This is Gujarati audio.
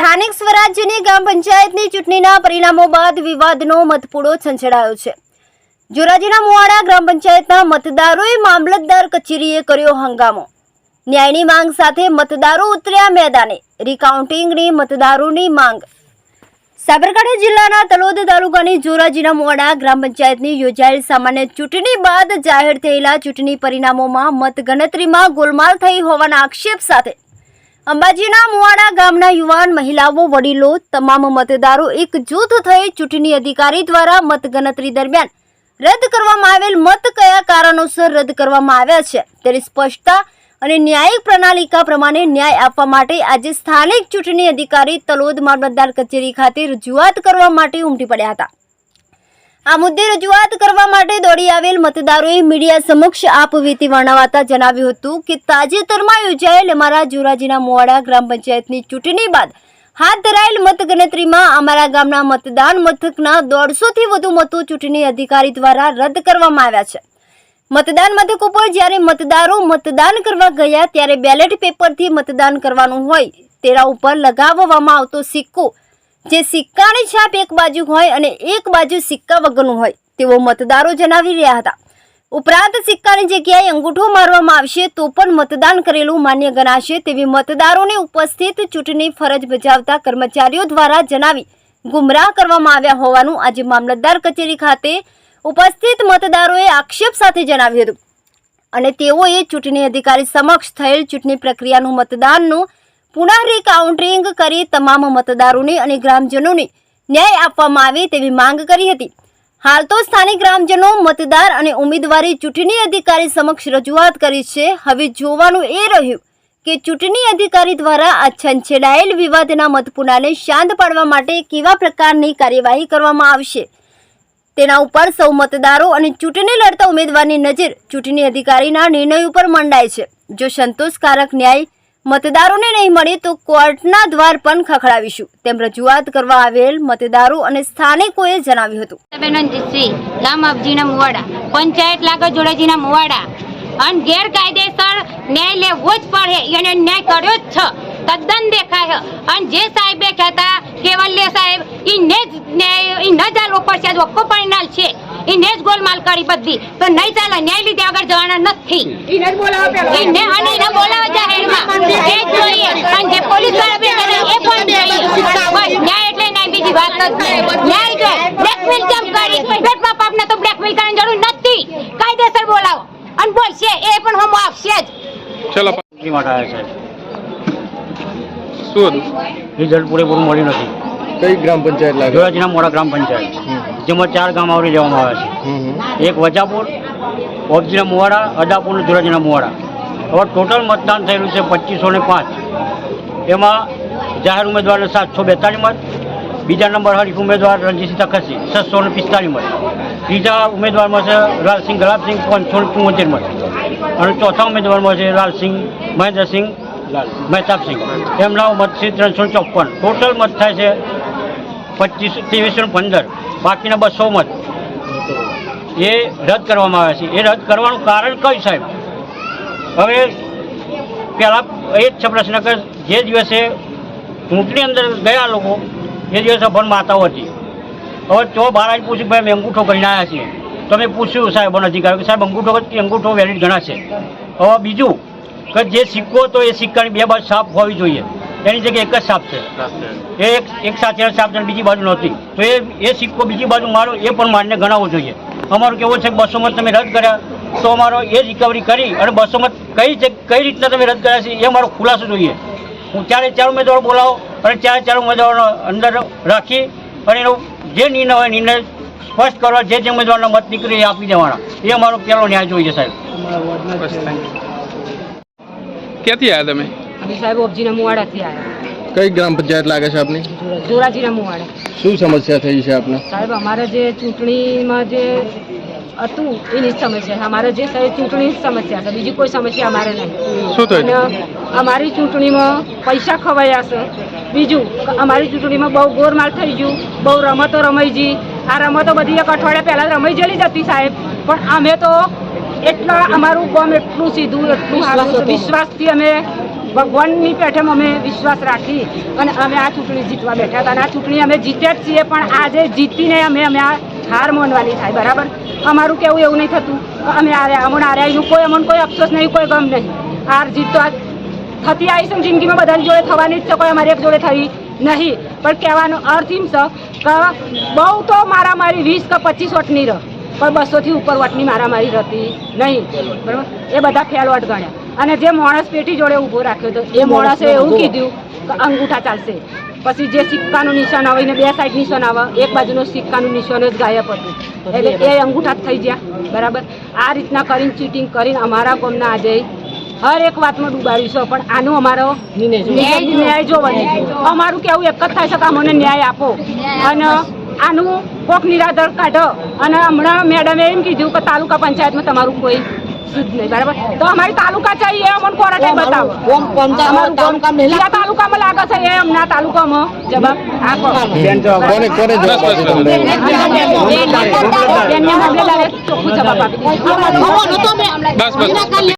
સ્થાનિક સ્વરાજ્યની ગ્રામ પંચાયતની ચૂંટણીના પરિણામો બાદ વિવાદનો મતપૂડો છંછડાયો છે. જોરાજીના મુવાડા ગ્રામ પંચાયતના મતદારોએ મામલતદાર કચેરીએ કર્યો હંગામો. ન્યાયની માંગ સાથે મતદારો ઉતર્યા મેદાને. રિકાઉન્ટિંગની મતદારોની માંગ. સાબરકાંઠા જિલ્લાના તલોદ તાલુકાની જોરાજીના મોડા ગ્રામ પંચાયતની યોજાયેલ સામાન્ય ચૂંટણી બાદ જાહેર થયેલા ચૂંટણી પરિણામોમાં મતગણતરીમાં ગોલમાલ થઈ હોવાના આક્ષેપ સાથે અંબાજીના મુવાડા ગામના યુવાન મહિલાઓ વડીલો તમામ મતદારો એક જૂથ થઈ ચૂંટણી અધિકારી દ્વારા મતગણતરી દરમિયાન રદ કરવામાં આવેલ મત કયા કારણોસર રદ કરવામાં આવ્યા છે તેની સ્પષ્ટતા અને ન્યાયિક પ્રણાલિકા પ્રમાણે ન્યાય આપવા માટે આજે સ્થાનિક ચૂંટણી અધિકારી તલોદ મામલતદાર કચેરી ખાતે રજૂઆત કરવા માટે ઉમટી પડ્યા હતા. આ મુદ્દે રજૂઆત કરવા માટે દોડી આવેલ મતદારોએ મીડિયા સમક્ષ આપવીતી વર્ણવાતા જણાવ્યું હતું કે તાજેતરમાં યોજાયેલ અમારા જોરાજીના મોવાડા ગ્રામ પંચાયતની ચૂંટણી બાદ હાથ ધરાયેલ મતગણતરીમાં અમારા ગામના મતદાન મથકના દોઢસોથી વધુ મતો ચૂંટણી અધિકારી દ્વારા રદ કરવામાં આવ્યા છે. મતદાન મથક ઉપર જ્યારે મતદારો મતદાન કરવા ગયા ત્યારે બેલેટ પેપરથી મતદાન કરવાનું હોય તેના ઉપર લગાવવામાં આવતો સિક્કો. જે સિક્કાની છાપ એક બાજુ હોય અને એક બાજુ સિક્કા વગરનું હોય તેવો મતદારો જણાવી રહ્યા હતા. ઉપરાંત સિક્કાની જગ્યાએ અંગૂઠો મારવામાં આવશે તો પણ મતદાન કરેલું માન્ય ગણાશે તેવી મતદારોને ઉપસ્થિત ચૂંટણી ફરજ બજાવતા કર્મચારીઓ દ્વારા જણાવી ગુમરાહ કરવામાં આવ્યા હોવાનું આજે મામલતદાર કચેરી ખાતે ઉપસ્થિત મતદારોએ આક્ષેપ સાથે જણાવ્યું હતું. અને તેઓએ ચૂંટણી અધિકારી સમક્ષ થયેલ ચૂંટણી પ્રક્રિયાનું મતદાનનું પુનઃ રિકાઉન્ટિંગ કરી તમામ મતદારોને અને ગ્રામજનોને ન્યાય આપવામાં આવે તેવી માંગ કરી હતી. હાલ તો સ્થાનિક ગ્રામજનો, મતદાર અને ઉમેદવારી ચૂંટણી અધિકારી સમક્ષ રજૂઆત કરી છે. હવે જોવાનું એ રહ્યું કે ચૂંટણી અધિકારી દ્વારા આ છંછેડાયેલ વિવાદના મતપુનાને શાંત પાડવા માટે કેવા પ્રકારની કાર્યવાહી કરવામાં આવશે? તેના ઉપર સૌ મતદારો અને ચૂંટણી લડતા ઉમેદવારની નજર ચૂંટણી અધિકારીના નિર્ણય ઉપર મંડાય છે. જો સંતોષકારક ન્યાય મતદારોને નહીં મળે તો કોર્ટના દ્વાર પણ ખખડાવીશું. તેમ રજૂઆત કરવા આવેલ મતદારો અને સ્થાનિકોએ જણાવ્યું હતું. બેનજીતસિંહ ગામ અબજીના મુવાડા, પંચાયત લાગો જોડેજીના મુવાડા. અને ગેરકાયદેસર ન્યાય લેવો જ પડે, એને ન્યાય કર્યો જ છે. તદ્દન દેખાય છે અને જે સાહેબે કહેતા કેવલ્ય સાહેબ એને જ ઈને જ આલવો પડશે આજ ઓક્કો પરિણાલ છે ઈને જ ગોલમાલ કરી બધી તો નહીં ચાલે ન્યાય લીધે આગળ જવાના નથી એને બોલાવો જાહેરમાં એ જોઈએ અને જે પોલીસવાળા બેઠા છે એ પણ જોઈએ ન્યાય એટલે ન્યાય બીજી વાત નથી ન્યાય જોઈએ બ્લેકમેલ કેમ કરી પેટમાં પાપને તો બ્લેકમેલ કરવાની જરૂર નથી કાયદેસર બોલાવો અને બોલશે એ પણ હમ આપશે જ ચલો શું રિઝલ્ટ પૂરેપૂરું મળ્યું નથી. કઈ ગ્રામ પંચાયત લાગે? ધોરાજીના મોડા ગ્રામ પંચાયત. જેમાં ચાર ગામ આવરી લેવામાં આવ્યા. છે. એક વજાપુર ઓબજીના મુવાડા અદાપુર અને ધોરાજીના મુવાડા. હવે ટોટલ મતદાન થયેલું છે પચીસો ને પાંચ. એમાં જાહેર ઉમેદવારને સાતસો બેતાલીસ મત બીજા નંબર હરીફ ઉમેદવાર રણજીતસિંહ તખતસિંહ છસો ને પિસ્તાલીસ મત. ત્રીજા ઉમેદવારમાં છે લાલસિંહ ગલાબસિંહ પાંચસો ને ચુમ્મોતેર મત. અને ચોથા ઉમેદવારમાં છે લાલસિંહ મહેન્દ્રસિંહ મહેતાબસિંહ એમના મત છે ત્રણસો ચોપન ટોટલ મત થાય છે પચીસ, ત્રેવીસો પંદર. બાકીના બસો મત. એ રદ કરવામાં આવ્યા છે. એ રદ કરવાનું કારણ કયું સાહેબ? હવે પહેલાં એ જ છે પ્રશ્ન કે જે દિવસે ચૂંટણી અંદર ગયા લોકો, એ દિવસે પણ માતાઓ હતી. હવે તો બહાર પૂછ્યું, ભાઈ, અમે અંગૂઠો કરીને આવ્યા છીએ. તો મેં પૂછ્યું સાહેબ અધિકારી કે સાહેબ, અંગૂઠો અંગૂઠો વેલિડ ગણાશે. હવે બીજું કે જે સિક્કો હતો એ સિક્કાની બે બાજુ સાફ હોવી જોઈએ. એની જગ્યાએ એક જ સાફ છે. એ એક એક સાથે સાફ છે અને બીજી બાજુ નહોતી. તો એ એ સિક્કો બીજી બાજુ મારો એ પણ મારને ગણાવવો જોઈએ. અમારું કેવું છે કે બસો મત તમે રદ કર્યા તો અમારો એ રિકવરી કરી અને બસો મત કઈ છે કઈ રીતના તમે રદ કર્યા છે એ મારો ખુલાસો જોઈએ. હું ચારે ચાર ઉમેદવારો બોલાવો અને ચારે ચાર ઉમેદવારો અંદર રાખી અને એનો જે નિર્ણય હોય નિર્ણય સ્પષ્ટ કરવા જે જે ઉમેદવારના મત નીકળે એ આપી દેવાના. એ અમારો પહેલો ન્યાય જોઈએ સાહેબ. ક્યાંથી આવ્યા તમે? અમે સાહેબ ઓબજીના મુવાડાથી આવ્યા કઈ ગ્રામ પંચાયત લાગે છે આપની? જોરાજીના મુવાડા. શું સમસ્યા થઈ છે આપને? સાહેબ અમારે જે ચૂંટણીમાં જે હતું એની જ સમસ્યા અમારે જે સાહેબ ચૂંટણીની સમસ્યા છે. બીજી કોઈ સમસ્યા અમારે નહીં. શું થયું? અમારી ચૂંટણીમાં પૈસા ખવાયા છે. બીજું અમારી ચૂંટણીમાં બહુ ગોરમાલ થઈ ગયું. બહુ રમતો રમાઈ ગઈ. આ રમતો બધી એક અઠવાડિયા પહેલાં રમાઈ ગયેલી જ હતી સાહેબ. પણ અમે તો એટલા અમારું ગામ એટલું સીધું એટલું વિશ્વાસથી અમે ભગવાનની પેઠે અમે વિશ્વાસ રાખી અને અમે આ ચૂંટણી જીતવા બેઠા હતા. અને આ ચૂંટણી અમે જીત્યા જ છીએ પણ આજે જીતીને અમે અમે આ હાર માનવાની થાય બરાબર? અમારું કેવું એવું નહીં થતું. અમે હાર્યા અમને હાર્યા કોઈ અમને કોઈ અફસોસ નહીં કોઈ ગમ નહીં. હાર જીત તો આ થતી આવી છે જિંદગીમાં બધાની જોડે થવાની જ છે કોઈ અમારી એક જોડે થઈ નહીં. પણ કહેવાનો અર્થ એમ છે કે બહુ તો મારા મારી વીસ કે પચીસ વટની રહ. પણ બસોથી ઉપર વટની મારામારી હતી નહીં. બરાબર? એ બધા ફેલવટ ગણ્યા અને જે માણસ પેટી જોડે ઊભો રાખ્યો હતો એ માણસે એવું કીધું કે અંગૂઠા ચાલશે. પછી જે સિક્કાનું નિશાન આવે એને બે સાઈડ નિશાન આવે એક બાજુનો સિક્કાનું નિશાન જ ગાયબ હતું. એટલે એ અંગૂઠા જ થઈ ગયા. બરાબર? આ રીતના કરીને ચીટિંગ કરીને અમારા ગામના આજે હર એક વાતમાં ડૂબાડ્યું છે પણ આનું અમારો ન્યાય ન્યાય જોવાની અમારું કેવું એક જ થાય છે કે અમને ન્યાય આપો. અને આનું કોક નિરાધાર કાઢો અને હમણાં મેડમે એમ કીધું કે તાલુકા પંચાયતમાં તમારું કોઈ શુદ્ધ નહીં બરાબર તો અમારી તાલુકા છે એ અમને ક્વોરન્ટાઇન બતાવો તાલુકામાં લાગે છે એ અમને તાલુકામાં જવાબ આપો કોને કોને જવાબ આપ્યો તમને બેનને મામલેદારે ચોખ્ખું જવાબ આપી દીધું બસ બસ